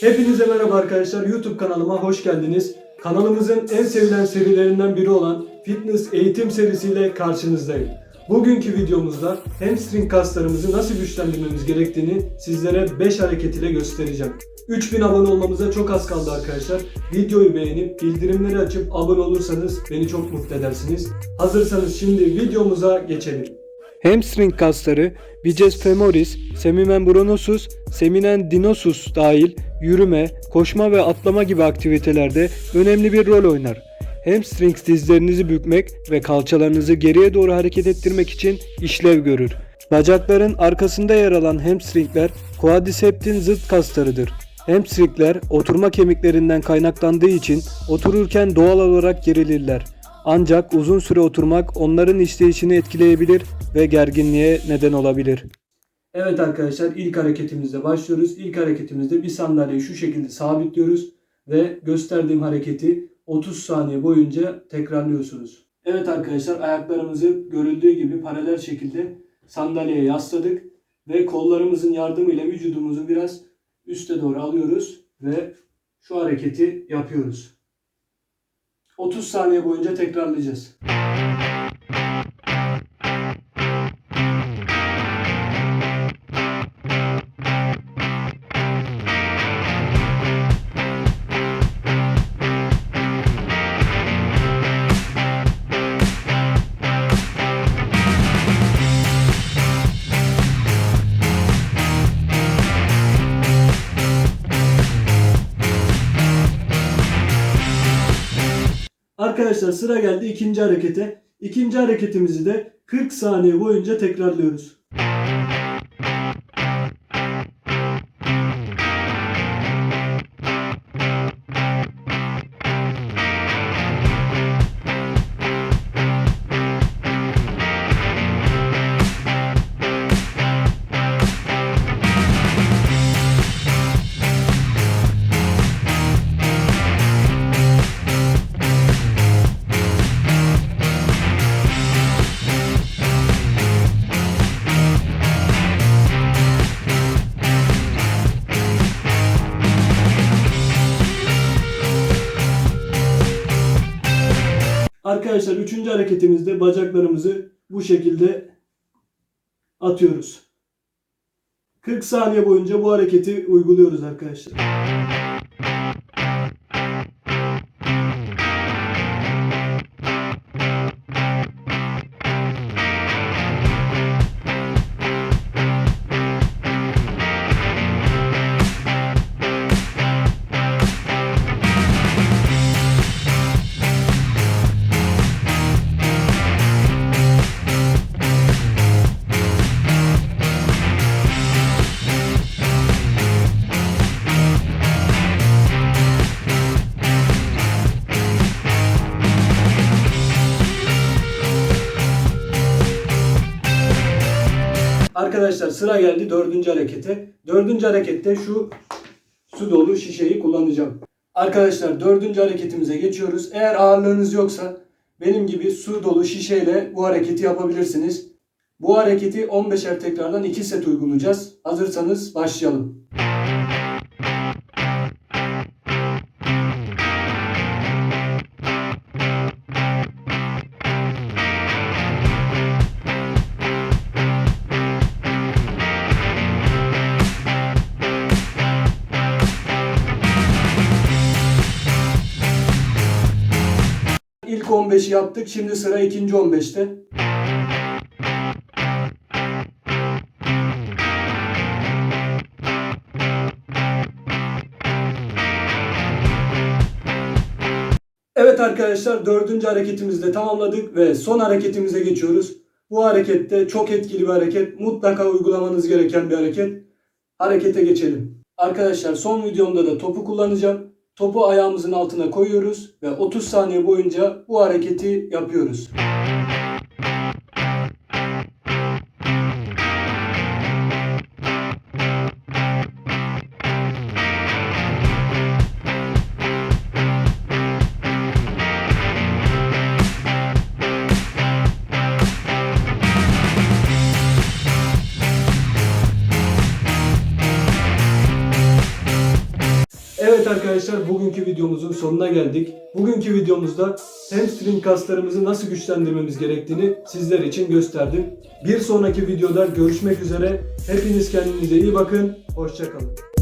Hepinize merhaba arkadaşlar. YouTube kanalıma hoş geldiniz. Kanalımızın en sevilen serilerinden biri olan fitness eğitim serisiyle karşınızdayım. Bugünkü videomuzda hamstring kaslarımızı nasıl güçlendirmemiz gerektiğini sizlere 5 hareket ile göstereceğim. 3000 abone olmamıza çok az kaldı arkadaşlar. Videoyu beğenip bildirimleri açıp abone olursanız beni çok mutlu edersiniz. Hazırsanız şimdi videomuza geçelim. Hamstring kasları biceps femoris, semimembronosus, seminendinosus dahil yürüme, koşma ve atlama gibi aktivitelerde önemli bir rol oynar. Hamstrings dizlerinizi bükmek ve kalçalarınızı geriye doğru hareket ettirmek için işlev görür. Bacakların arkasında yer alan hamstringler quadricepsin zıt kaslarıdır. Hamstringler oturma kemiklerinden kaynaklandığı için otururken doğal olarak gerilirler. Ancak uzun süre oturmak onların işleyişini etkileyebilir ve gerginliğe neden olabilir. Evet arkadaşlar ilk hareketimizle başlıyoruz. İlk hareketimizde bir sandalyeyi şu şekilde sabitliyoruz ve gösterdiğim hareketi 30 saniye boyunca tekrarlıyorsunuz. Evet arkadaşlar ayaklarımızı görüldüğü gibi paralel şekilde sandalyeye yasladık ve kollarımızın yardımıyla vücudumuzu biraz üste doğru alıyoruz ve şu hareketi yapıyoruz. 30 saniye boyunca tekrarlayacağız. Arkadaşlar sıra geldi ikinci harekete. İkinci hareketimizi de 40 saniye boyunca tekrarlıyoruz. Arkadaşlar üçüncü hareketimizde bacaklarımızı bu şekilde atıyoruz. 40 saniye boyunca bu hareketi uyguluyoruz arkadaşlar. Arkadaşlar sıra geldi dördüncü harekete. Dördüncü harekette şu su dolu şişeyi kullanacağım. Arkadaşlar dördüncü hareketimize geçiyoruz. Eğer ağırlığınız yoksa benim gibi su dolu şişeyle bu hareketi yapabilirsiniz. Bu hareketi 15'er tekrardan 2 set uygulayacağız. Hazırsanız başlayalım. 15'i yaptık. Şimdi sıra ikinci 15'te. Evet arkadaşlar dördüncü hareketimizi de tamamladık ve son hareketimize geçiyoruz. Bu harekette çok etkili bir hareket. Mutlaka uygulamanız gereken bir hareket. Harekete geçelim. Arkadaşlar son videomda da topu kullanacağım. Topu ayağımızın altına koyuyoruz ve 30 saniye boyunca bu hareketi yapıyoruz. Evet arkadaşlar bugünkü videomuzun sonuna geldik. Bugünkü videomuzda hamstring kaslarımızı nasıl güçlendirmemiz gerektiğini sizler için gösterdim. Bir sonraki videoda görüşmek üzere. Hepiniz kendinize iyi bakın. Hoşçakalın.